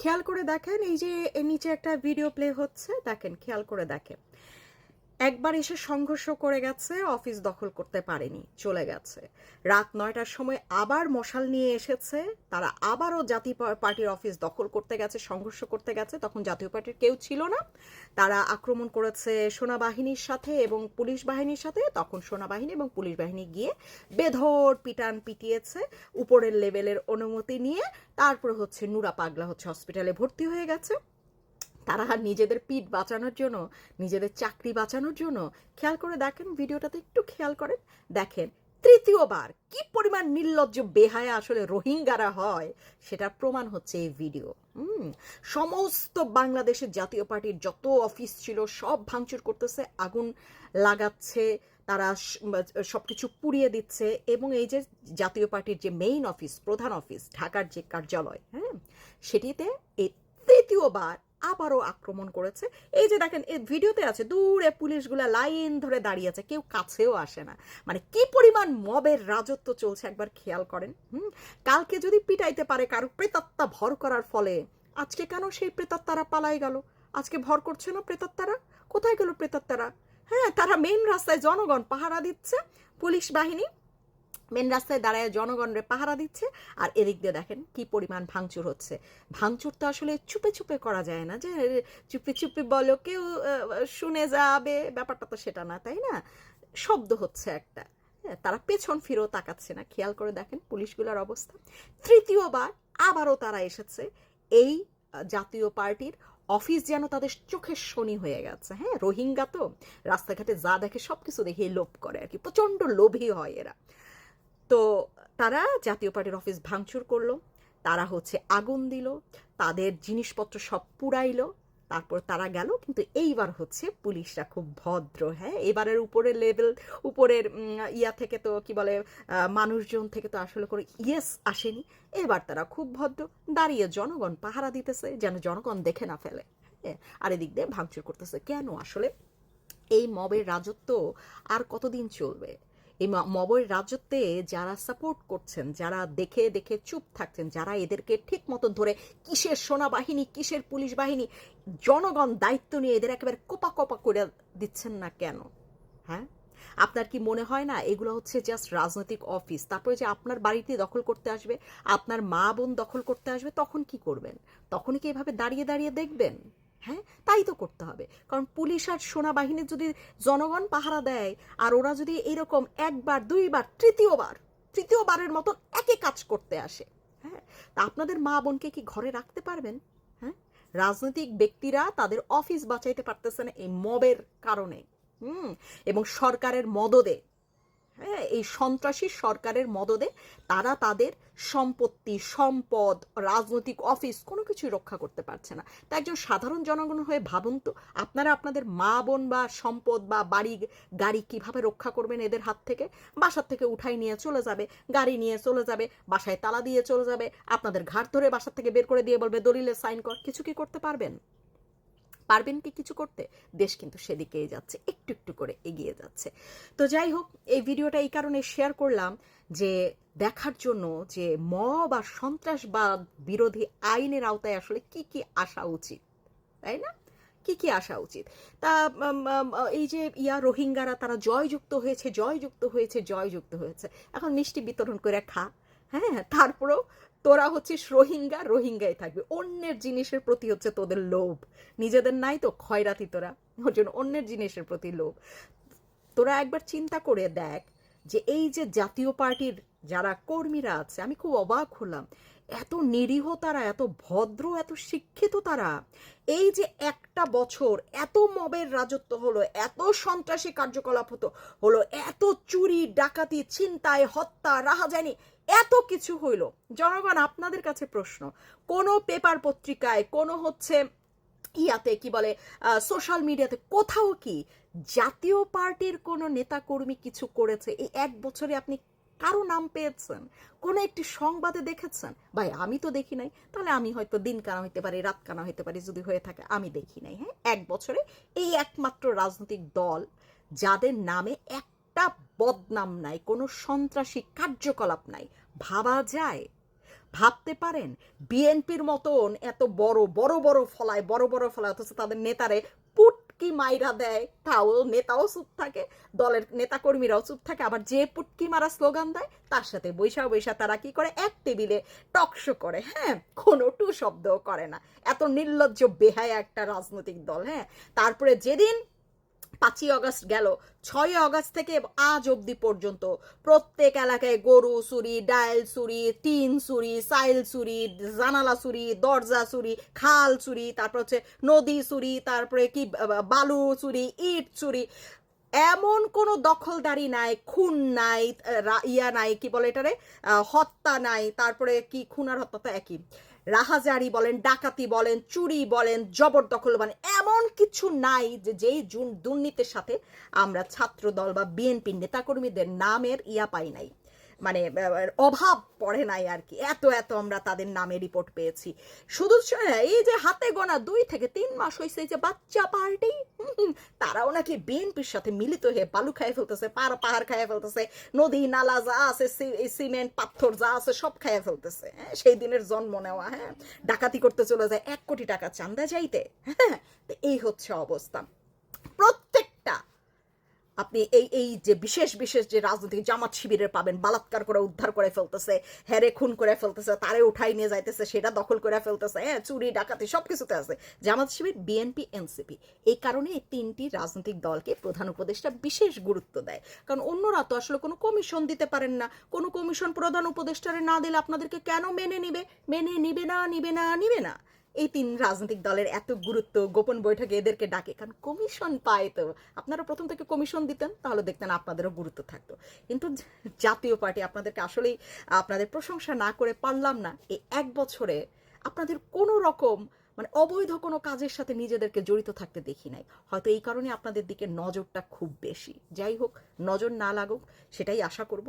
খেয়াল করে দেখেন এই যে নিচে একটা ভিডিও প্লে হচ্ছে দেখেন খেয়াল করে দেখেন। একবার এসে সংঘর্ষ করে গেছে, অফিস দখল করতে পারেনি, চলে গেছে। রাত নয়টার সময় আবার মশাল নিয়ে এসেছে, তারা আবারও জাতীয় পার্টির অফিস দখল করতে গেছে, সংঘর্ষ করতে গেছে, তখন জাতীয় পার্টির কেউ ছিল না। তারা আক্রমণ করেছে সেনাবাহিনীর সাথে এবং পুলিশ বাহিনীর সাথে, তখন সেনাবাহিনী এবং পুলিশ বাহিনী গিয়ে বেধর পিটান পিটিয়েছে উপরের লেভেলের অনুমতি নিয়ে। তারপরে হচ্ছে নুরা পাগলা হচ্ছে হসপিটালে ভর্তি হয়ে গেছে। তারা নিজেদের পিঠ বাঁচানোর জন্য, নিজেদের চাকরি বাঁচানোর জন্য খেয়াল করে দেখেন, ভিডিওটাতে একটু খেয়াল করেন, দেখেন তৃতীয়বার কি পরিমাণ নির্লজ্জ বেহায়া আসলে রোহিঙ্গারা হয় সেটা প্রমাণ হচ্ছে এই ভিডিও। সমস্ত বাংলাদেশের জাতীয় পার্টির যত অফিস ছিল সব ভাঙচুর করতেছে, আগুন লাগাচ্ছে, তারা সব কিছু পুড়িয়ে দিচ্ছে এবং এই যে জাতীয় পার্টির যে মেইন অফিস প্রধান অফিস ঢাকার যে কার্যালয় হ্যাঁ সেটিতে এই তৃতীয়বার আবারও আক্রমণ করেছে। এই যে দেখেন এই ভিডিওতে আছে, দূরে পুলিশগুলা লাইন ধরে দাঁড়িয়ে আছে, কেউ কাছেও আসে না। মানে কি পরিমাণ মবের রাজত্ব চলছে একবার খেয়াল করেন। হুম, কালকে যদি পিটাইতে পারে কারও প্রেতাত্মা ভর করার ফলে, আজকে কেন সেই প্রেতাত্মারা পালাই গেল? আজকে ভর করছে না প্রেতাত্মারা? কোথায় গেল প্রেতাত্মারা? হ্যাঁ তারা মেন রাস্তায় জনগণ পাহারা দিচ্ছে, পুলিশ বাহিনী মেন রাস্তায় দাঁড়ায় জনগণরে পাহারা দিচ্ছে আর এদিক দিয়ে দেখেন কি পরিমাণ ভাঙচুর হচ্ছে। ভাঙচুর তো আসলে চুপে চুপে করা যায় না যে চুপি চুপি বলো কেউ শুনে যাবে ব্যাপারটা তো সেটা না তাই না? শব্দ হচ্ছে একটা। হ্যাঁ, তারা পেছন ফিরেও তাকাচ্ছে না। খেয়াল করে দেখেন পুলিশগুলোর অবস্থা। তৃতীয়বার আবারও তারা এসেছে। এই জাতীয় পার্টির অফিস যেন তাদের চোখের শনি হয়ে গেছে। হ্যাঁ রোহিঙ্গা তো। রাস্তাঘাটে যা দেখে সব কিছু দেখে লোভ করে আর কি। প্রচণ্ড লোভী হয় এরা। তো তারা জাতীয় পার্টির অফিস ভাঙচুর করল, তারা হচ্ছে আগুন দিল, তাদের জিনিসপত্র সব পুড়াইলো, তারপর তারা গেল, কিন্তু এইবার হচ্ছে পুলিশরা খুব ভদ্র হ্যাঁ? এবারের উপরের লেভেল, উপরের ইয়া থেকে তো কি বলে মানুষজন থেকে তো আসলে করে ইয়েস আসেনি। এবার তারা খুব ভদ্র, দাঁড়িয়ে জনগণ পাহারা দিতেছে, যেন জনগণ দেখে না ফেলে হ্যাঁ? আর এদিক দিয়ে ভাঙচুর করতেছে। কেন? আসলে এই মবের রাজত্ব আর কতদিন চলবে? এই ম- মবের রাজত্বে যারা সাপোর্ট করছেন, যারা দেখে দেখে চুপ থাকছেন, যারা এদেরকে ঠিক মতন ধরে কিসের সেনাবাহিনী, কিসের পুলিশ বাহিনী, জনগণ দায়িত্ব নিয়ে এদের একেবারে কোপা কোপা করে দিচ্ছেন না কেন? হ্যাঁ? আপনার কি মনে হয় না এগুলো হচ্ছে জাস্ট রাজনৈতিক অফিস তারপরে যে আপনার বাড়িতে দখল করতে আসবে, আপনার মা বোন দখল করতে আসবে, তখন কি করবেন? তখনই কি এভাবে দাঁড়িয়ে দাঁড়িয়ে দেখবেন? হ্যাঁ তাই তো করতে হবে। কারণ পুলিশ আর সেনাবাহিনীর যদি জনগণ পাহারা দেয়, আর ওরা যদি এরকম একবার, দুইবার, তৃতীয়বার, তৃতীয়বারের মতন একই কাজ করতে আসে হ্যাঁ তা আপনাদের মা বোনকে কি ঘরে রাখতে পারবেন? হ্যাঁ রাজনৈতিক ব্যক্তিরা তাদের অফিস বাঁচাইতে পারতেছে না এই মবের কারণে। হুম, এবং সরকারের মদদে হ্যাঁ এই সন্ত্রাসী সরকারের মদদে তারা তাদের সম্পত্তি, সম্পদ, রাজনৈতিক অফিস কোনো কিছু রক্ষা করতে পারছে না। তা একজন সাধারণ জনগণ হয়ে ভাবুন তো, আপনারা আপনাদের মা, বোন বা সম্পদ বা বাড়ি, গাড়ি কীভাবে রক্ষা করবেন এদের হাত থেকে? বাসার থেকে উঠাই নিয়ে চলে যাবে, গাড়ি নিয়ে চলে যাবে, বাসায় তালা দিয়ে চলে যাবে, আপনাদের ঘাট ধরে বাসার থেকে বের করে দিয়ে বলবে দলিলে সাইন কর। কিছু কি করতে পারবেন? পারবেন কি কিছু করতে? দেশ কিন্তু সেদিকেই যাচ্ছে, একটু একটু করে এগিয়ে যাচ্ছে। তো যাই হোক, এই ভিডিওটা এই কারণে শেয়ার করলাম যে দেখার জন্য যে মব আর সন্ত্রাসবাদ বিরোধী আইনের আওতায় আসলে কি কি আসা উচিত, তাই না? কি কি আসা উচিত? তা এই যে ইয়া রোহিঙ্গারা, তারা জয়যুক্ত হয়েছে জয়যুক্ত হয়েছে জয়যুক্ত হয়েছে। এখন মিষ্টি বিতরণ করে খা। হ্যাঁ তারপরেও তোরা হচ্ছিস রোহিঙ্গা, রোহিঙ্গাই থাকবে। অন্যের জিনিসের প্রতি হচ্ছে তোদের লোভ। নিজেদের নাই তো খয়রাতি তোরা। ওর জন্য অন্যের জিনিসের প্রতি লোভ। তোরা একবার চিন্তা করে দেখ যে এই যে জাতীয় পার্টির যারা কর্মীরা আছে, আমি খুব অবাক হলাম। এত নিরীহ তারা, এত ভদ্র, এত শিক্ষিত তারা। এই যে একটা বছর এত মবের রাজত্ব হলো, এত সন্ত্রাসী কার্যকলাপ হতো, হলো এত চুরি, ডাকাতি, ছিনতাই, হত্যা, রাহাজানি, এত কিছু হইল। জনগণ, আপনাদের কাছে প্রশ্ন, কোনো পেপার পত্রিকায়, কোনো হচ্ছে ইয়াতে কি বলে সোশ্যাল মিডিয়াতে কোথাও কি জাতীয় পার্টির কোনো নেতাকর্মী কিছু করেছে? এই এক বছরে আপনি কারও নাম পেয়েছেন, কোনো একটি সংবাদে দেখেছেন? ভাই, আমি তো দেখি নাই। তাহলে আমি হয়তো দিন কানা হইতে পারি, রাত কানা হইতে পারি যদি হয়ে থাকে, আমি দেখি নাই হ্যাঁ? এক বছরে এই একমাত্র রাজনৈতিক দল যাদের নামে একটা বদনাম নাই, কোনো সন্ত্রাসী কার্যকলাপ নাই, ভাবা যায়? ভাবতে পারেন, বিএনপির মতন এত বড় বড় বড় ফলায়, বড় বড় ফলায়, অথচ তাদের নেতারে পুটকি মাইরা দেয়? তাও নেতাও চুপ থাকে, দলের নেতাকর্মীরাও চুপ থাকে। আবার যে পুটকি মারা স্লোগান দেয়, তার সাথে বৈশা বৈশা তারা কি করে? এক টেবিলে টকশো করে হ্যাঁ? কোনো টু শব্দও করে না। এত নির্লজ্জ, বেহায় একটা রাজনৈতিক দল হ্যাঁ? তারপরে যেদিন পাঁচই অগস্ট গেল। ছয় অগস্ট থেকে আজ অবধি পর্যন্ত প্রত্যেক এলাকায় গরু চুরি, ডাইল চুরি, টিন চুরি, সাইল চুরি, জানালা চুরি, দরজা চুরি, খাল চুরি, তারপর হচ্ছে নদী চুরি, তারপরে কি বালু চুরি, ইট চুরি। এমন কোনো দখলদারি নাই, খুন নাই ইয়া নাই, কি বলে এটারে? হত্যা নাই, তারপরে কি খুন আর হত্যা তো একই। রাহাজারি বলেন, ডাকাতি বলেন, চুরি বলেন, জবরদখল বলেন, এমন কিছু নাই যে যেই জুন- দুর্নীতির সাথে আমরা ছাত্র দল বা বিএনপি নেতাকর্মীদের নামের ইয়া পাই নাই। মানে অভাব পড়ে নাই আর কি। এত এত আমরা তাদের নামে রিপোর্ট পেয়েছি। শুধু এই যে হাতে গোনা দুই থেকে তিন মাস হয়েছে যে বাচ্চা পার্টি তারাও নাকি বিএনপির সাথে মিলিত হয়ে বালু খাইয়ে ফেলতেছে, পার পাহাড় খাইয়ে ফেলতেছে, নদী, নালা যা আছে সিমেন্ট, পাথর যা আছে, সব খাইয়ে ফেলতেছে। হ্যাঁ সেই দিনের জন্ম নেওয়া হ্যাঁ ডাকাতি করতে চলে যায়, এক কোটি টাকা চান্দা যাইতে হ্যাঁ এই হচ্ছে অবস্থা। প্রত্যেকটা আপনি এই এই যে বিশেষ বিশেষ যে রাজনৈতিক জামাত শিবিরের পাবেন, বালাৎকার করে উদ্ধার করে ফেলতেছে হ্যারে খুন করে ফেলতেছে, তারে উঠাই নিয়ে যাইতেছে, সেটা দখল করে ফেলতেছে হ্যাঁ চুরি, ডাকাতি সব কিছুতে আছে। জামাত শিবির বিএনপি এনসিপি এই কারণে এই তিনটি রাজনৈতিক দলকে প্রধান উপদেষ্টা বিশেষ গুরুত্ব দেয়। কারণ অন্যরা তো আসলে কোনো কমিশন দিতে পারেন না, কোনো কমিশন প্রধান উপদেষ্টারে না দিলে আপনাদেরকে কেন মেনে নিবে? মেনে নিবে না নিবে না নিবে না। এই তিন রাজনৈতিক দলের এত গুরুত্ব, গোপন বৈঠকে এদেরকে ডাকে, কারণ কমিশন পায় তো। আপনারা প্রথম থেকে কমিশন দিতেন, তাহলে দেখতেন আপনাদেরও গুরুত্ব থাকতো। কিন্তু জাতীয় পার্টি আপনাদেরকে আসলেই, আপনাদের প্রশংসা না করে পারলাম না। এই এক বছরে আপনাদের কোনো রকম মানে অবৈধ কোনো কাজের সাথে নিজেদেরকে জড়িত থাকতে দেখি নাই। হয়তো এই কারণে আপনাদের দিকে নজরটা খুব বেশি। যাই হোক, নজর না লাগুক, সেটাই আশা করব।